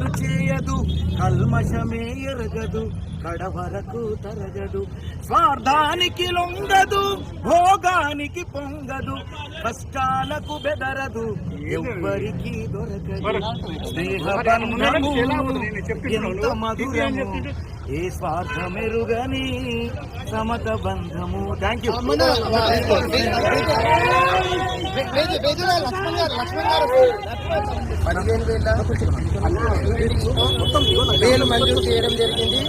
పాపాలు చేయదు. కల్మషమే ఎరగదు. కడవరకు తరగదు. స్వార్థానికి లొంగదు. భోగానికి పొంగదు. కష్టాలకు బెదరదు. ఎవ్వరికి దొరకదు. బంధము ఎంత మధురము. ఏ స్వార్థమెరుగని సమత బంధము. థ్యాంక్ యూ పదిహేను వేల. వేలు మంజూరు చేయడం జరిగింది.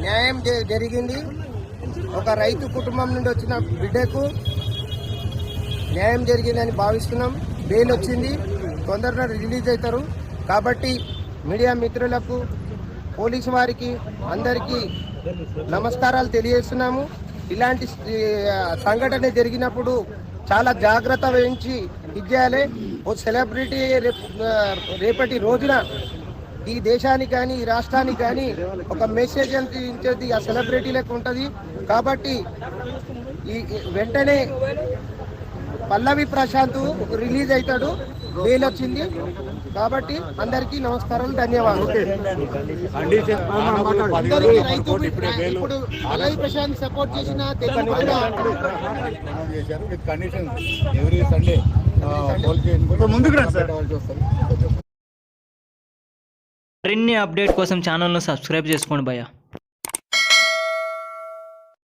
న్యాయం జ- జరిగింది. ఒక రైతు కుటుంబం నుండి వచ్చిన బిడ్డకు న్యాయం జరిగిందని భావిస్తున్నాం. బెయిల్ వచ్చింది. తొందరగా రిలీజ్ అవుతారు. కాబట్టి మీడియా మిత్రులకు పోలీసు వారికి అందరికీ నమస్కారాలు తెలియజేస్తున్నాము. ఇలాంటి సంఘటన జరిగినప్పుడు చాలా జాగ్రత్త వహించి ఇచ్చేయాలి ఓ సెలబ్రిటీ రేపటి రోజున ఈ దేశానికి కానీ ఈ రాష్ట్రానికి కానీ ఒక మెసేజ్ అందించేది ఆ సెలబ్రిటీలకు ఉంటుంది. కాబట్టి ఈ వెంటనే పల్లవి ప్రశాంత్ రిలీజ్ అవుతాడు బెయిల్ వచ్చింది. కాబట్టి అందరికీ నమస్కారాలు ధన్యవాదాలు. అందరికీ రైతు ఇప్పుడు పల్లవి ప్రశాంత్ సపోర్ట్ చేసిన తెలుగు ముందుకు మరిన్ని అప్డేట్ కోసం ఛానల్ను సబ్స్క్రైబ్ చేసుకోండి భయ్యా.